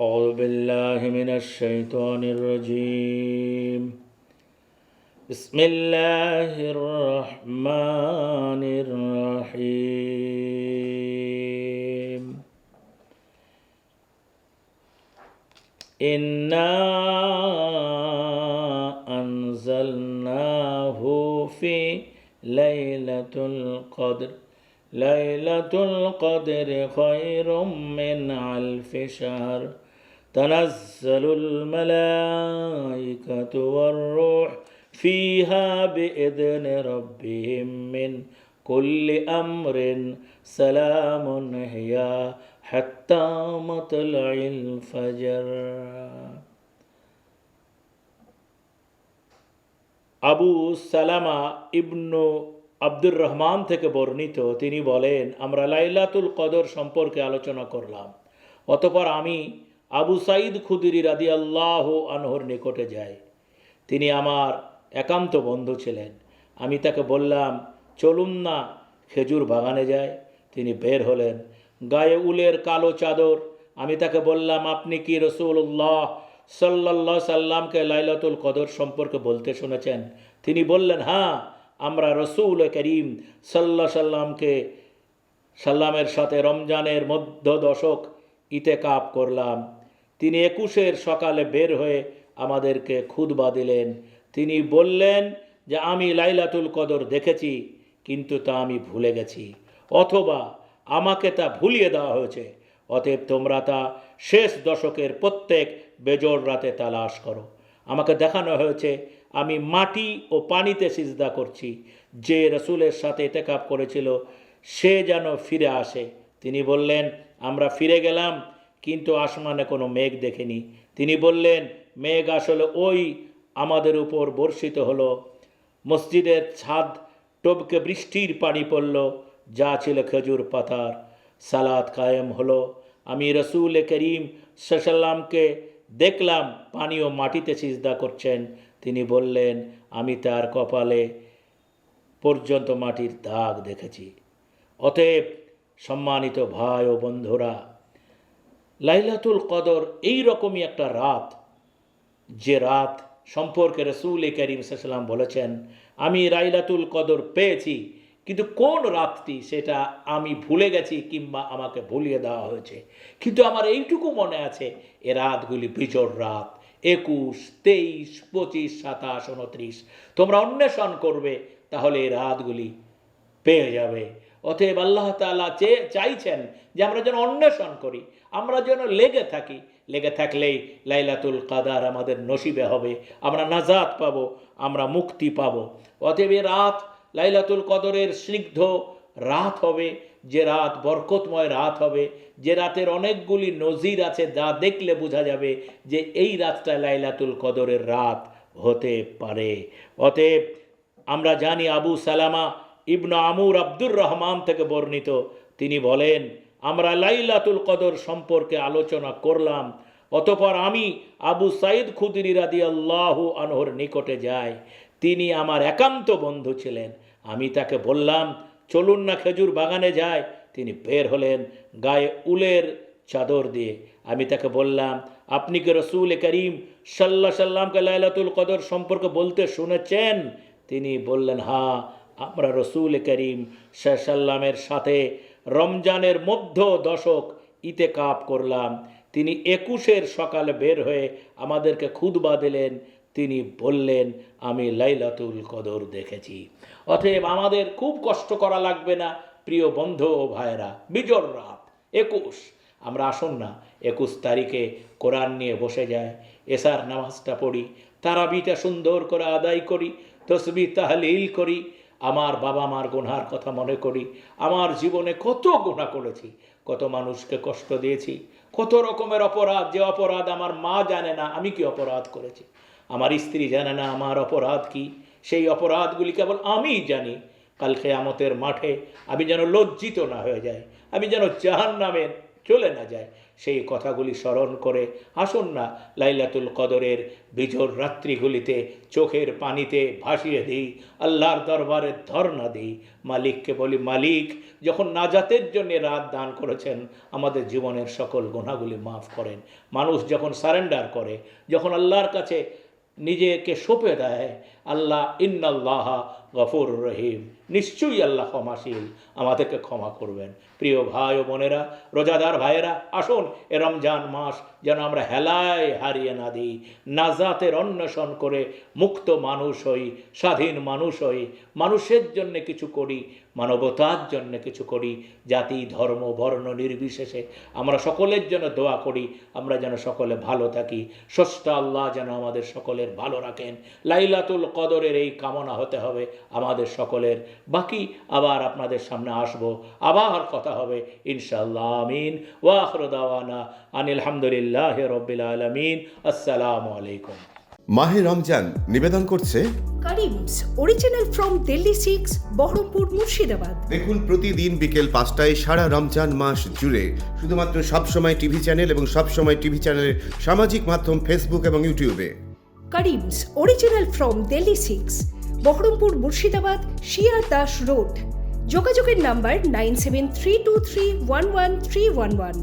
أعوذ بالله من الشيطان الرجيم. بسم الله الرحمن الرحيم. إنا أنزلناه في ليلة القدر. ليلة القدر خير من ألف شهر. تنزل الملائكة والروح فيها بإذن ربهم من كل أمر سلام هي حتى مطلع الفجر আবু সালামা ইবনু আব্দুর রহমান থেকে বর্ণিত তিনি বলেন আমরা লাইলাতুল কদর সম্পর্কে আলোচনা করলাম অতপর আমি আবু সাইদ খুদিরি রাদি আল্লাহ আনহর নিকটে যাই তিনি আমার একান্ত বন্ধু ছিলেন। আমি তাকে বললাম, চলুন না, খেজুর বাগানে যায় তিনি বের হলেন। গায়ে উলের কালো চাদর। আমি তাকে বললাম, আপনি কি রসুল্লাহ সাল্লাহ সাল্লামকে লাইলাতুল কদর সম্পর্কে বলতে শুনেছেন? তিনি বললেন হ্যাঁ আমরা রসুল করিম সাল্লাহ সাল্লামকে সাল্লামের সাথে রমজানের মধ্য দশক ইতে কাপ করলাম। তিনি একুশের সকালে বের হয়ে আমাদেরকে খুদবা দিলেন। তিনি বললেন যে, আমি লাইলাতুল কদর দেখেছি, কিন্তু তা আমি ভুলে গেছি। অথবা আমাকে তা ভুলিয়ে দেওয়া হয়েছে। অতএব তোমরা তা শেষ দশকের প্রত্যেক বেজোর রাতে তালাশ করো। আমাকে দেখানো হয়েছে, আমি মাটি ও পানিতে সিজদা করছি। যে রসুলের সাথে এতেকাপ করেছিল, সে যেন ফিরে আসে। তিনি বললেন, আমরা ফিরে গেলাম কিন্তু আসমানে কোনো মেঘ দেখিনি। তিনি বললেন, মেঘ আসলে ওই আমাদের উপর বর্ষিত হলো। মসজিদের ছাদ টবকে বৃষ্টির পানি পড়ল, যা ছিল খেজুর পাতার। সালাদ কায়েম হলো। আমি রসুল করিম সাল্লামকে দেখলাম পানি ও মাটিতে সিজদা করছেন। তিনি বললেন, আমি তার কপালে পর্যন্ত মাটির দাগ দেখেছি। অতএব সম্মানিত ভাই ও বন্ধুরা লাইলাতুল কদর, এই রকমই একটা রাত। যে রাত সম্পর্কে রসুল এ করিম সাল্লাম বলেছেন, আমি লাইলাতুল কদর পেয়েছি, কিন্তু কোন রাতটি সেটা আমি ভুলে গেছি কিংবা আমাকে ভুলিয়ে দেওয়া হয়েছে। কিন্তু আমার এইটুকু মনে আছে, এ রাতগুলি বিজোড় রাত। একুশ, তেইশ, পঁচিশ, সাতাশ, উনত্রিশ, তোমরা অন্বেষণ করবে, তাহলে এই রাতগুলি পেয়ে যাবে। অতএব আল্লাহ তালা চেয়ে চাইছেন যে আমরা যেন অন্বেষণ করি, আমরা যেন লেগে থাকি। লেগে থাকলেই লাইলাতুল কাদার আমাদের নসিবে হবে, আমরা নাজাত পাব, আমরা মুক্তি পাব। অতএব এ রাত, লাইলাতুল কদরের স্নিগ্ধ রাত হবে, যে রাত বরকতময় রাত হবে, যে রাতের অনেকগুলি নজির আছে যা দেখলে বোঝা যাবে যে এই রাতটা লাইলাতুল কদরের রাত হতে পারে। অতএব আমরা জানি আবু সালামা ইবনু আমুর আব্দুর রহমান থেকে বর্ণিত। তিনি বলেন, আমরা লাইলাতুল কদর সম্পর্কে আলোচনা করলাম, অতপর আমি আবু সাইদ খুদিরি রাদি আল্লাহ আনহর নিকটে যাই। তিনি আমার একান্ত বন্ধু ছিলেন। আমি তাকে বললাম, চলুন না খেজুর বাগানে যায় তিনি বের হলেন গায়ে উলের চাদর দিয়ে। আমি তাকে বললাম, আপনি কি রসুল করিম সাল্লা সাল্লামকে লাইলাতুল কদর সম্পর্কে বলতে শুনেছেন? তিনি বললেন হ্যাঁ। আমরা রসুল করিম সাল্লামের সাথে রমজানের মধ্য দশক ইতে কাপ করলাম। তিনি একুশের সকালে বের হয়ে আমাদেরকে খুদবা দিলেন। তিনি বললেন, আমি লাইলাতুল কদর দেখেছি। অতএব আমাদের খুব কষ্ট করা লাগবে না, প্রিয় বন্ধু ও ভাইয়েরা। বিজর রাত, একুশ। আমরা আসুন না, একুশ তারিখে কোরআন নিয়ে বসে যায় এসার নামাজটা পড়ি, তারাবিটা সুন্দর করে আদায় করি, তসবি তাহলিল করি আমার বাবা মার গুনহার কথা মনে করি, আমার জীবনে কত গুণা করেছি, কত মানুষকে কষ্ট দিয়েছি, কত রকমের অপরাধ, যে অপরাধ আমার মা জানে না, আমি কি অপরাধ করেছি? আমার স্ত্রী জানে না আমার অপরাধ কি? সেই অপরাধগুলি কেবল আমিই জানি। কালকে আমতের মাঠে আমি যেন লজ্জিত না হয়ে যাই, আমি যেন জাহান নামে চলে না যায়। সেই কথাগুলি স্মরণ করে আসুন না লাইলাতুল কদরের বিজোর রাত্রিগুলিতে চোখের পানিতে ভাসিয়ে দিই, আল্লাহর দরবারে ধর্ণা দিই। মালিককে বলি, মালিক, যখন নাজাতের জন্য রাত দান করেছেন, আমাদের জীবনের সকল গুণাগুলি মাফ করেন। মানুষ যখন সারেন্ডার করে, যখন আল্লাহর কাছে নিজেকে সঁপে দেয়, আল্লাহ ইন্নাল্লাহ গফুর রহিম নিশ্চয়ই আল্লাহ ক্ষমাশীল, আমাদেরকে ক্ষমা করবেন। প্রিয় ভাই ও বোনেরা, রোজাদার ভাইয়েরা, আসুন এ রমজান মাস যেন আমরা হেলায় হারিয়ে না দিই, নাজাতের অন্বেষণ করে মুক্ত মানুষ হই, স্বাধীন মানুষ হই, মানুষের জন্য কিছু করি, মানবতার জন্য কিছু করি, জাতি, ধর্ম, বর্ণ নির্বিশেষে আমরা সকলের জন্য দোয়া করি, আমরা যেন সকলে ভালো থাকি। ষষ্ঠ আল্লাহ যেন আমাদের সকলের ভালো রাখেন। লাইলাতুল কদরের এই কামনা হতে হবে। আমাদের সকলের। বাকি আবার আপনাদের সামনে আসব। আবার কথা হবে ইনশাআল্লাহ আমিন। ওয়াখর দাওয়ানা আনিল হামদুলিল্লাহ রব্বিল আলমিন। আসসালামু আলাইকুম। মাহে রমজান নিবেদন করছে Karim's original from Delhi six Baharampur Murshidabad. দেখুন প্রতিদিন বিকেল পাঁচটায় সারা রমজান মাস জুড়ে শুধুমাত্র সবসময় টিভি চ্যানেল এবং সবসময় টিভি চ্যানেলের সামাজিক মাধ্যম ফেসবুক এবং ইউটিউবে Karim's original from Delhi six Baharampur Murshidabad, Shiyar Das road. যোগাযোগের number nine seven three two three one one three one one.